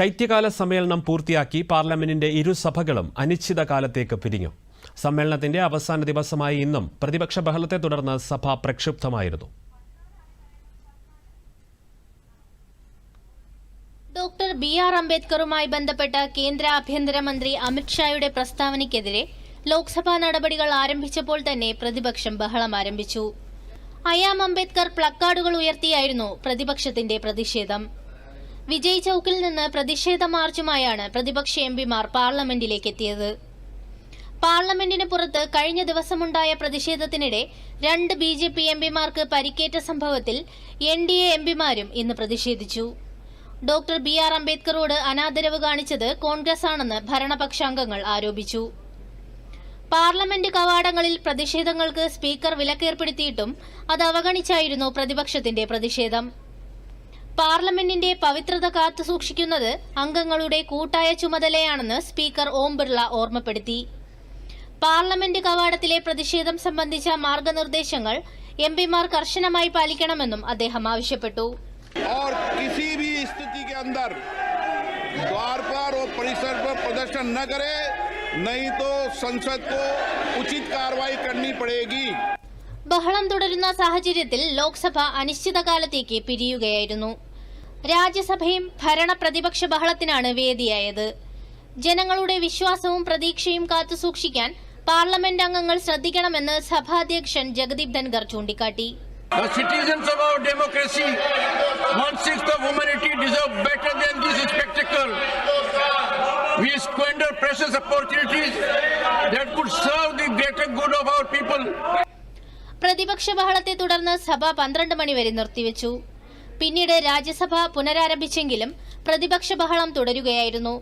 ശൈത്യകാല സമ്മേളനം പൂർത്തിയാക്കി പാർലമെന്റിന്റെ ഇരുസഭകളും അനിശ്ചിതകാലത്തേക്ക് പിരിഞ്ഞു. സമ്മേളനത്തിന്റെ അവസാന ദിവസമായ ഇന്നും പ്രതിപക്ഷ ബഹളത്തെ തുടർന്ന് സഭ പ്രക്ഷുബ്ധമായിരുന്നു. ഡോക്ടർ ബി ആർ അംബേദ്കറുമായി ബന്ധപ്പെട്ട കേന്ദ്ര ആഭ്യന്തരമന്ത്രി അമിത്ഷായുടെ പ്രസ്താവനയ്ക്കെതിരെ ലോക്സഭാ നടപടികൾ ആരംഭിച്ചപ്പോൾ തന്നെ പ്രതിപക്ഷം ബഹളം ആരംഭിച്ചു. അയാം അംബേദ്കർ പ്ലക്കാർഡുകൾ ഉയർത്തിയായിരുന്നു പ്രതിപക്ഷത്തിന്റെ പ്രതിഷേധം. വിജയ് ചൌക്കിൽ നിന്ന് പ്രതിഷേധ മാർച്ചുമായാണ് പ്രതിപക്ഷ എംപിമാർ പാർലമെന്റിലേക്ക് എത്തിയത് പാർലമെന്റിന് പുറത്ത് കഴിഞ്ഞ ദിവസമുണ്ടായ പ്രതിഷേധത്തിനിടെ രണ്ട് ബി ജെ പി എംപിമാർക്ക് പരിക്കേറ്റ സംഭവത്തിൽ എൻ ഡി എ എംപിമാരും ഇന്ന് പ്രതിഷേധിച്ചു. ഡോക്ടർ ബി ആർ അംബേദ്കറോട് അനാദരവ് കാണിച്ചത് കോൺഗ്രസ് ആണെന്ന് ഭരണപക്ഷാംഗങ്ങൾ ആരോപിച്ചു. പാർലമെന്റ് കവാടങ്ങളിൽ പ്രതിഷേധങ്ങൾക്ക് സ്പീക്കർ വിലക്കേർപ്പെടുത്തിയിട്ടും അത് അവഗണിച്ചായിരുന്നു പ്രതിപക്ഷത്തിന്റെ പ്രതിഷേധം. പാർലമെന്റിന്റെ പവിത്രത കാത്തുസൂക്ഷിക്കുന്നത് അംഗങ്ങളുടെ കൂട്ടായ ചുമതലയാണെന്ന് സ്പീക്കർ ഓം ബിർള ഓർമ്മപ്പെടുത്തി പാർലമെന്റ് കവാടത്തിലെ പ്രതിഷേധം സംബന്ധിച്ച മാർഗനിർദ്ദേശങ്ങൾ എംപിമാർ കർശനമായി പാലിക്കണമെന്നും അദ്ദേഹം ആവശ്യപ്പെട്ടു और किसी भी स्थिति के अंदर द्वार पर और परिसर पर प्रदर्शन न करे नहीं तो संसद को उचित कार्रवाई करनी पड़ेगी ബഹളം തുടരുന്ന സാഹചര്യത്തിൽ ലോക്സഭ അനിശ്ചിതകാലത്തേക്ക് പിരിയുകയായിരുന്നു രാജ്യസഭയും ഭരണ പ്രതിപക്ഷ ബഹളത്തിനാണ് വേദിയായത്. ജനങ്ങളുടെ വിശ്വാസവും പ്രതീക്ഷയും കാത്തുസൂക്ഷിക്കാൻ പാർലമെന്റ് അംഗങ്ങൾ ശ്രദ്ധിക്കണമെന്ന് സഭാധ്യക്ഷൻ ജഗദീപ് ധൻഗർ ചൂണ്ടിക്കാട്ടി. പ്രതിപക്ഷ ബഹളത്തെ തുടർന്ന് സഭ പന്ത്രണ്ട് മണിവരെ നിർത്തിവെച്ചു. പിന്നീട് രാജ്യസഭ പുനരാരംഭിച്ചെങ്കിലും പ്രതിപക്ഷ ബഹളം തുടരുകയായിരുന്നു.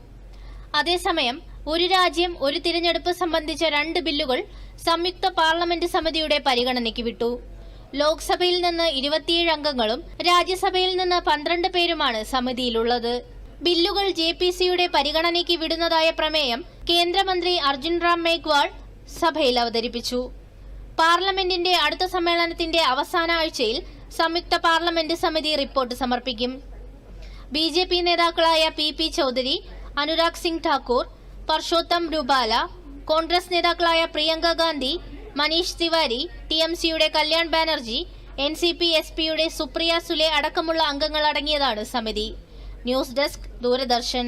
അതേസമയം ഒരു രാജ്യം ഒരു തിരഞ്ഞെടുപ്പ് സംബന്ധിച്ച രണ്ട് ബില്ലുകൾ സംയുക്ത പാർലമെന്റ് സമിതിയുടെ പരിഗണനയ്ക്ക് വിട്ടു. ലോക്സഭയിൽ നിന്ന് ഇരുപത്തിയേഴ് അംഗങ്ങളും രാജ്യസഭയിൽ നിന്ന് പന്ത്രണ്ട് പേരുമാണ് സമിതിയിലുള്ളത്. ബില്ലുകൾ ജെ പി സിയുടെ പരിഗണനയ്ക്ക് വിടുന്നതായ പ്രമേയം കേന്ദ്രമന്ത്രി അർജുൻ റാം മേഘ്വാൾ സഭയിൽ അവതരിപ്പിച്ചു. പാർലമെന്റിന്റെ അടുത്ത സമ്മേളനത്തിന്റെ അവസാന ആഴ്ചയിൽ സംയുക്ത പാർലമെന്റ് സമിതി റിപ്പോർട്ട് സമർപ്പിക്കും. ബി ജെ പി നേതാക്കളായ പി പി ചൗധരി അനുരാഗ് സിംഗ് ഠാക്കൂർ പർഷോത്തം രൂപാല കോൺഗ്രസ് നേതാക്കളായ പ്രിയങ്ക ഗാന്ധി മനീഷ് തിവാരി ടി എം സിയുടെ Kalyan Banerjee N C P S പിയുടെ സുപ്രിയ സുലെ അടക്കമുള്ള അംഗങ്ങൾ അടങ്ങിയതാണ് സമിതി. News desk Doordarshan.